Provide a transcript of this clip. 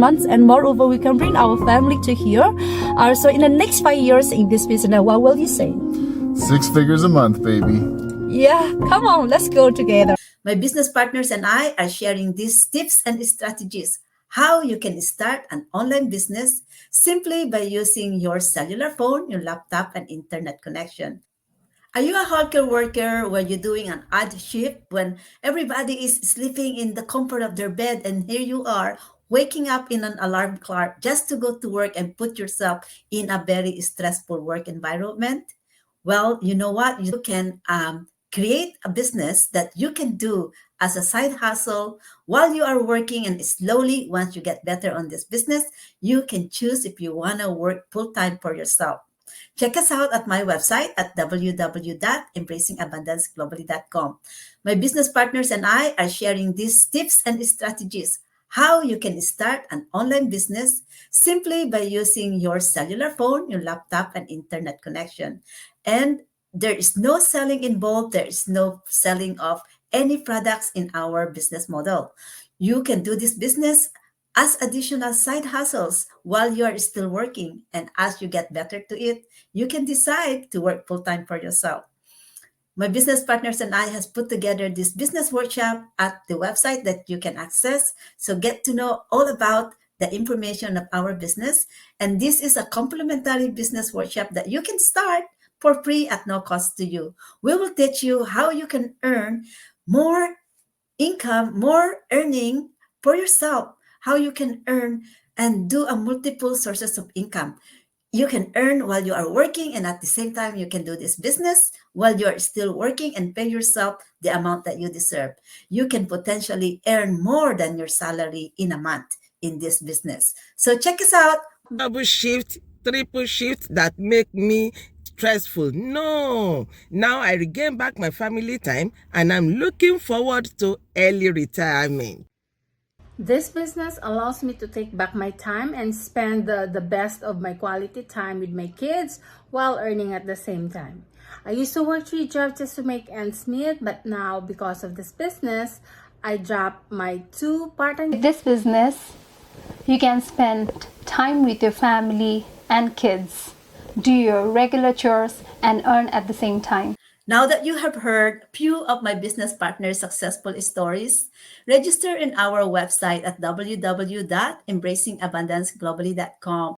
months, and moreover, we can bring our family to here. Uh, so in the next five years in this business, what will you say? Six figures a month, baby. Yeah, come on, let's go together. My business partners and I are sharing these tips and strategies how you can start an online business simply by using your cellular phone, your laptop, and internet connection. Are you a healthcare worker where you're doing an odd shift when everybody is sleeping in the comfort of their bed and here you are waking up in an alarm clock just to go to work and put yourself in a very stressful work environment? Well, you know what? You can um, create a business that you can do as a side hustle while you are working and slowly once you get better on this business you can choose if you want to work full-time for yourself check us out at my website at www.embracingabundanceglobally.com my business partners and i are sharing these tips and strategies how you can start an online business simply by using your cellular phone your laptop and internet connection. And there is no selling involved. There is no selling of any products in our business model. You can do this business as additional side hustles while you are still working. And as you get better to it you can decide to work full-time for yourself my business partners and i has put together this business workshop at the website that you can access so get to know all about the information of our business and this is a complimentary business workshop that you can start for free at no cost to you. We will teach you how you can earn more income, more earning for yourself, how you can earn and do a multiple sources of income. You can earn while you are working, and at the same time, you can do this business while you are still working and pay yourself the amount that you deserve. You can potentially earn more than your salary in a month in this business. So, check us out. double shift, triple shift that make me stressful. No. Now I regain back my family time and I'm looking forward to early retirement. This business allows me to take back my time and spend the, the best of my quality time with my kids while earning at the same time. I used to work three jobs just to make ends meet, but now because of this business, I dropped my two part-time With this business, you can spend time with your family and kids, do your regular chores, and earn at the same time. Now that you have heard few of my business partners' successful stories, register in our website at www.embracingabundanceglobally.com